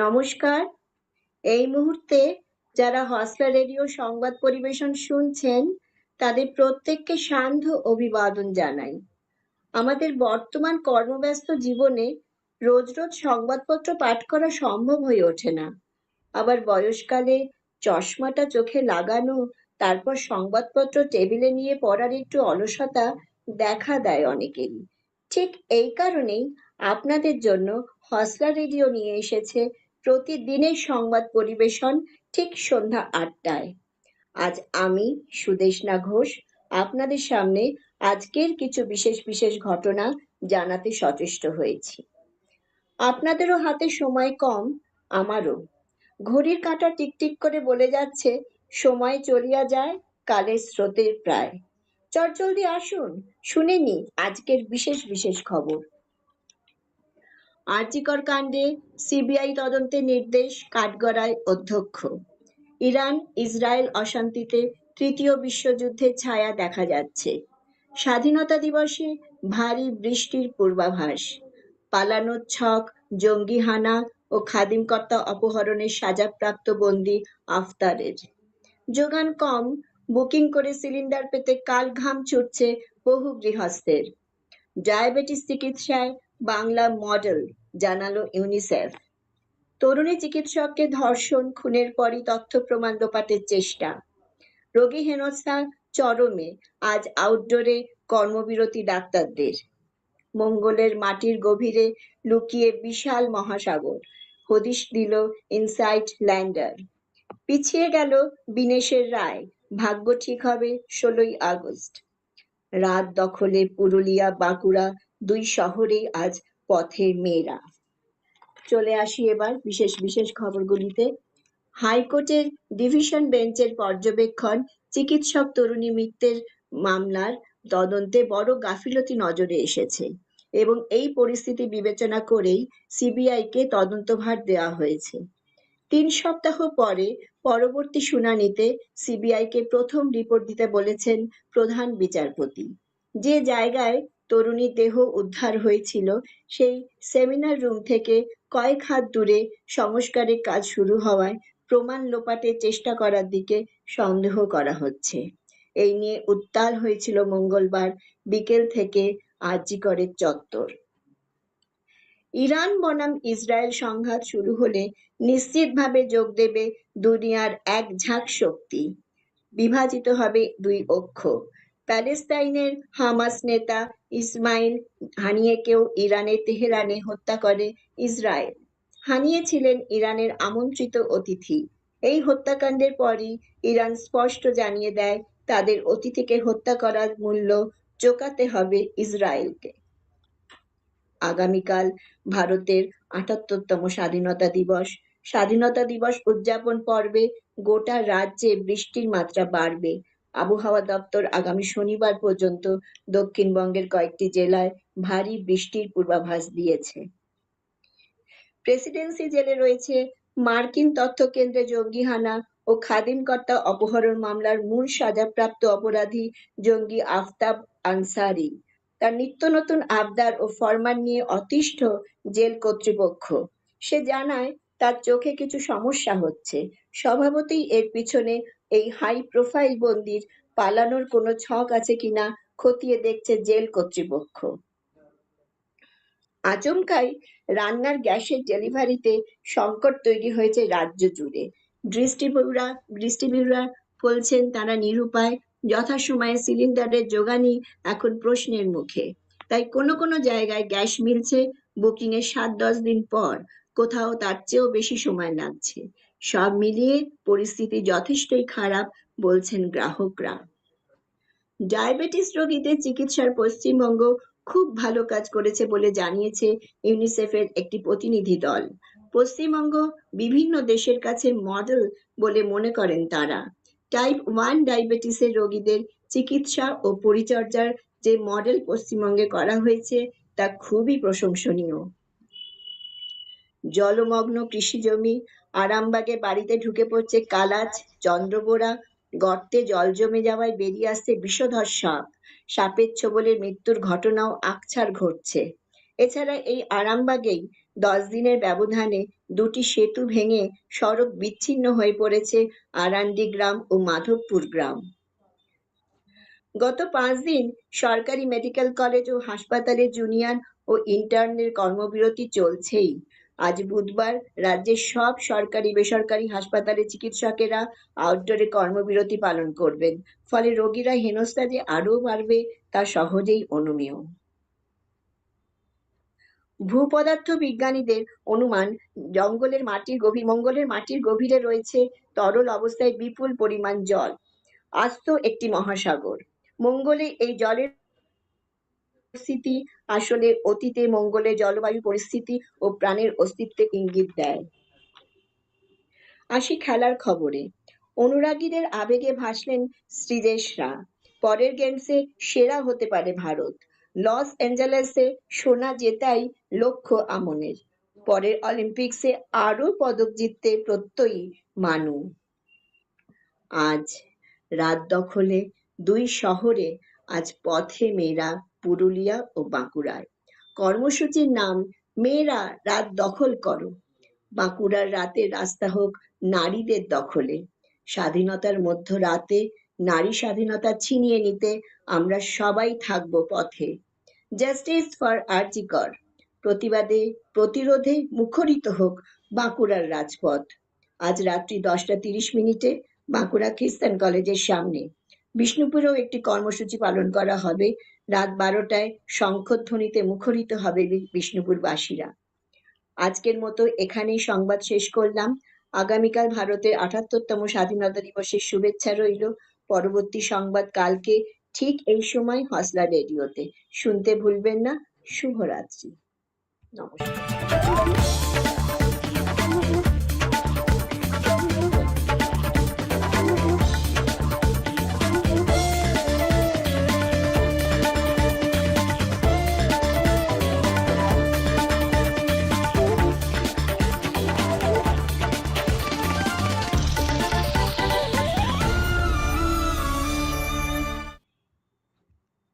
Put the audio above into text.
নমস্কার। এই মুহূর্তে যারা হসলা রেডিও সংবাদ পরিবেশন শুনছেন, তাদের প্রত্যেককে সান্ধ্য অভিবাদন জানাই। আমাদের বর্তমান কর্মব্যস্ত জীবনে রোজ রোজ সংবাদপত্র পাঠ করা সম্ভব হয়ে ওঠে না। আবার বয়সকালে চশমাটা চোখে লাগানো, তারপর সংবাদপত্র টেবিলে নিয়ে পড়ার একটু অলসতা দেখা দেয় অনেকেরই। ঠিক এই কারণেই আপনাদের জন্য হসলা রেডিও নিয়ে এসেছে প্রতিদিনের সংবাদ পরিবেশন ঠিক সন্ধ্যা আটটায়। আজ আমি সুদেশনা ঘোষ, আপনাদের সামনে আজকের কিছু বিশেষ বিশেষ ঘটনা জানাতে সচেষ্ট হয়েছি। আপনাদেরও হাতে সময় কম, আমারও। ঘড়ির কাঁটা টিকটিক করে বলে যাচ্ছে, সময় চলিয়া যায়, কালের স্রোতের প্রায়। চটজলদি আসুন, শুনে নি আজকের বিশেষ বিশেষ খবর। আর্জিকর কাণ্ডে সিবিআই তদন্তের নির্দেশ কাঠগড়ায় অধ্যক্ষ। ইরান ইসরায়েল অশান্তিতে তৃতীয় বিশ্বযুদ্ধের ছায়া দেখা যাচ্ছে। স্বাধীনতা দিবসে ভারী বৃষ্টির পূর্বাভাস। পালানোর ছক জঙ্গি হানা ও খাদিমকর্তা অপহরণের সাজাপ্রাপ্ত বন্দী আফতারের। যোগান কম, বুকিং করে সিলিন্ডার পেতে কাল ঘাম ছুটছে বহু গৃহস্থের। ডায়াবেটিস চিকিৎসায় বাংলা মডেল জানালো ইউনিসেফ তরুণী চিকিৎসককে ধর্ষণ, খুনের পরই তথ্য প্রমাণ লোপাটের চেষ্টা। রোগী হেনস্থা চরমে, আজ আউটডোরে কর্মবিরতি ডাক্তারদের। মঙ্গলের মাটির গভীরে লুকিয়ে বিশাল মহাসাগর, হদিশ দিল ইনসাইট ল্যান্ডার। পিছিয়ে গেল বিনেশের রায়, ভাগ্য ঠিক হবে ষোলোই আগস্ট। রাত দখলে পুরুলিয়া, বাঁকুড়া দুই শহরেই আজ পথের মেয়েরা। চলে আসি এবার বিশেষ বিশেষ খবরগুলিতে। হাইকোর্টের ডিভিশন বেঞ্চের পর্যবেক্ষণ, চিকিৎসক তরুণী মিত্রের মামলার তদন্তে বড় গাফিলতি নজরে এসেছে এবং এই পরিস্থিতি বিবেচনা করেই সিবিআইকে তদন্তভার দেওয়া হয়েছে। তিন সপ্তাহ পরে পরবর্তী শুনানিতে সিবিআইকে প্রথম রিপোর্ট দিতে বলেছেন প্রধান বিচারপতি। যে জায়গায় তরুণীর দেহ উদ্ধার হয়েছিল। সেই সেমিনার রুম থেকে কয়েক হাত দূরে সংস্কারের কাজ শুরু হওয়ায় প্রমাণ লোপাটের চেষ্টা করার দিকে সন্দেহ করা হচ্ছে। এই নিয়ে উত্তাল হয়েছিল মঙ্গলবার বিকেল থেকে আজিকরের চত্বর। ইরান বনাম ইসরায়েল সংঘাত শুরু হলে নিশ্চিতভাবে যোগ দেবে দুনিয়ার এক ঝাঁক শক্তি। বিভাজিত হবে দুই অক্ষ। প্যালেস্তাইনের হামাস নেতা ইসমাইল হানিয়েকেও ইরানের তেহরানে হত্যা করে ইসরায়েল। হানিয়ে ছিলেন ইরানের আমন্ত্রিত অতিথি। এই হত্যাকাণ্ডের পরই ইরান স্পষ্ট জানিয়ে দেয়, তাদের অতিথিকে হত্যা করার মূল্য চোকাতে হবে ইসরায়েলকে। আগামীকাল ভারতের আটাত্তরতম স্বাধীনতা দিবস। স্বাধীনতা দিবস উদযাপন পর্বে গোটা রাজ্যে বৃষ্টির মাত্রা বাড়বে। আবহাওয়া দপ্তর আগামী শনিবার পর্যন্ত দক্ষিণবঙ্গের কয়েকটি জেলায় ভারী বৃষ্টির পূর্বাভাস দিয়েছে। প্রেসিডেন্সি জেলে রয়েছে মার্কিন তথ্য কেন্দ্রে জঙ্গি হানা ও খাদিমকর্তা অপহরণ মামলার মূল সাজাপ্রাপ্ত অপরাধী জঙ্গি আফতাব আনসারি। তার নিত্য নতুন আবদার ও ফরমান নিয়ে অতিষ্ঠ জেল কর্তৃপক্ষ। সে জানায়, তার চোখে কিছু সমস্যা হচ্ছে। স্বভাবতই এর পিছনে এই হাই প্রোফাইল বন্দির পালানোর কোনো ছক আছে কিনা খতিয়ে দেখছে জেল কর্তৃপক্ষ। আচমকাই রান্নার গ্যাসের ডেলিভারিতে সংকট তৈরি হয়েছে রাজ্য জুড়ে। ডিস্ট্রিবিউটার ডিস্ট্রিবিউটার বলছেন, তারা নিরুপায়, যথাসময়ে সিলিন্ডারের যোগানই এখন প্রশ্নের মুখে। তাই কোনো কোনো জায়গায় গ্যাস মিলছে বুকিং এর সাত দশ দিন পর, কোথাও তার চেয়েও বেশি সময় লাগছে। সব মিলিয়ে পরিস্থিতি যথেষ্টই খারাপ, বলছেন গ্রাহকরা। ডায়াবেটিস রোগীদের চিকিৎসার পশ্চিমবঙ্গ খুব ভালো কাজ করেছে বলে জানিয়েছে ইউনিসেফের একটি প্রতিনিধি দল। পশ্চিমবঙ্গ বিভিন্ন দেশের কাছে মডেল বলে মনে করেন তারা। টাইপ ওয়ান ডায়াবেটিসের রোগীদের চিকিৎসা ও পরিচর্যার যে মডেল পশ্চিমবঙ্গে করা হয়েছে, তা খুবই প্রশংসনীয়। জলমগ্ন কৃষি জমি আরামবাগে বাড়িতে ঢুকে পড়ছে কালাচ চন্দ্রবোড়া গর্তে জল জমে যাওয়ায় বেরিয়ে আসছে বিষধর সাপ। সাপের ছোবলে মৃত্যুর ঘটনাও আকছার ঘটছে। এছাড়া এই আরামবাগেই দশ দিনের ব্যবধানে দুটি সেতু ভেঙে সড়ক বিচ্ছিন্ন হয়ে পড়েছে আরান্ডি গ্রাম ও মাধবপুর গ্রাম। গত পাঁচ দিন সরকারি মেডিকেল কলেজ ও হাসপাতালে জুনিয়র ও ইন্টার্নের কর্মবিরতি চলছেই। আজ বুধবার রাজ্যের সব সরকারি বেসরকারি হাসপাতালে চিকিৎসকেরা আউটডোরে কর্মবিরতি পালন করবেন। ফলে রোগীরা হেনস্থা যে আরও বাড়বে তা সহজেই অনুমেয়। ভূপদার্থ বিজ্ঞানীদের অনুমান, জঙ্গলের মাটির গভীর মঙ্গলের মাটির গভীরে রয়েছে তরল অবস্থায় বিপুল পরিমাণ জল। আস্ত একটি মহাসাগর। মঙ্গলে এই জলের পরিস্থিতি আসলে অতীতে মঙ্গলে জলবায়ু পরিস্থিতি ও প্রাণের অস্তিত্বে ইঙ্গিত দেয়। আসি খেলার খবরে। অনুরাগীদের আবেগে ভাসলেন শ্রীজেশরা পরের গেমসে সেরা হতে পারে ভারত। লস অ্যাঞ্জেলেসে সোনা জেতাই লক্ষ্য আমনের। পরের অলিম্পিক্সে আরও পদক জিততে প্রত্যয়ী মানু। আজ রাত দখলে দুই শহরে আজ পথে মেয়েরা পুরুলিয়া ও বাঁকুড়ায়। কর্মসূচির নাম, মেয়েরা, রাত দখল করো। বাঁকুড়ার রাতের রাস্তা হোক নারীদের দখলে। স্বাধীনতার মধ্য রাতে নারী স্বাধীনতা ছিনিয়ে নিতে আমরা সবাই থাকব পথে। জাস্টিস ফর আর্জিকর প্রতিবাদে, প্রতিরোধে মুখরিত হোক বাঁকুড়ার রাজপথ। আজ রাত্রি দশটা তিরিশ মিনিটে বাঁকুড়া খ্রিস্টান কলেজের সামনে। বিষ্ণুপুরেও একটি কর্মসূচি পালন করা হবে। রাত বারোটায় শঙ্খধ্বনিতে মুখরিত হবে বিষ্ণুপুরবাসীরা। আজকের মতো এখানেই সংবাদ শেষ করলাম। আগামীকাল ভারতের আটাত্তরতম স্বাধীনতা দিবসের শুভেচ্ছা রইল। পরবর্তী সংবাদ কালকে ঠিক এই সময় হসলা রেডিওতে। শুনতে ভুলবেন না। শুভরাত্রি। নমস্কার।